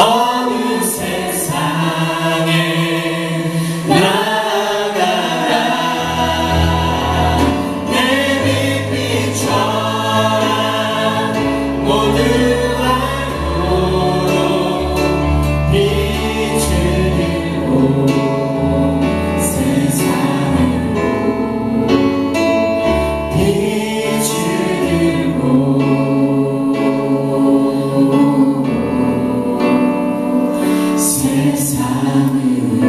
어느 세상에 나가라. 내 빛비춰라. 모두 알도록 빛 Yes, I will.